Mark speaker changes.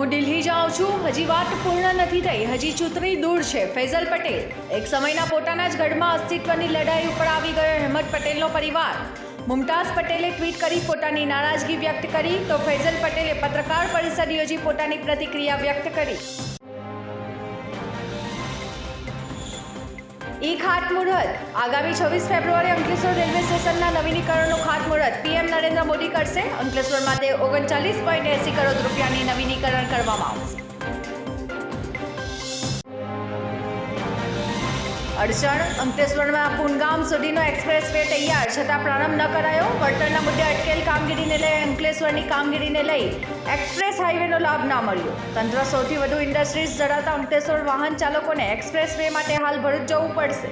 Speaker 1: હજી વાત પૂર્ણ નથી થઈ. હજી ચૂંટણી દૂર છે. ફૈઝલ પટેલ, એક સમયના પોતાના જ ગઢમાં અસ્તિત્વની લડાઈ ઉપર આવી ગયો હેમત પટેલનો પરિવાર. મુમતાઝ પટેલે ટ્વીટ કરી પોતાની નારાજગી વ્યક્ત કરી, તો ફૈઝલ પટેલે પત્રકાર પરિષદ યોજી પોતાની પ્રતિક્રિયા વ્યક્ત કરી. ઈ ખાતમુહૂર્ત આગામી છવ્વીસ ફેબ્રુઆરી અંકલેશ્વર રેલવે સ્ટેશનના નવીનીકરણનું ખાતમુહૂર્ત પીએમ નરેન્દ્ર મોદી કરશે. અંકલેશ્વર માટે ઓગણચાલીસ પોઈન્ટ એસી કરોડ રૂપિયાની નવીનીકરણ કરવામાં આવશે. અડચણ. અંકલેશ્વરમાં પુનગામ સુધીનો એક્સપ્રેસ વે તૈયાર, છતાં પ્રારંભ ન કરાયો. વળતરના મુદ્દે અટકેલ કામગીરીને લઈ, અંકલેશ્વરની કામગીરીને લઈ એક્સપ્રેસ હાઈવેનો લાભ ના મળ્યો. તંત્ર સૌથી વધુ ઇન્ડસ્ટ્રીઝ ધરાવતા અંકલેશ્વર વાહન ચાલકોને એક્સપ્રેસ વે માટે હાલ ભરૂચ જવું પડશે.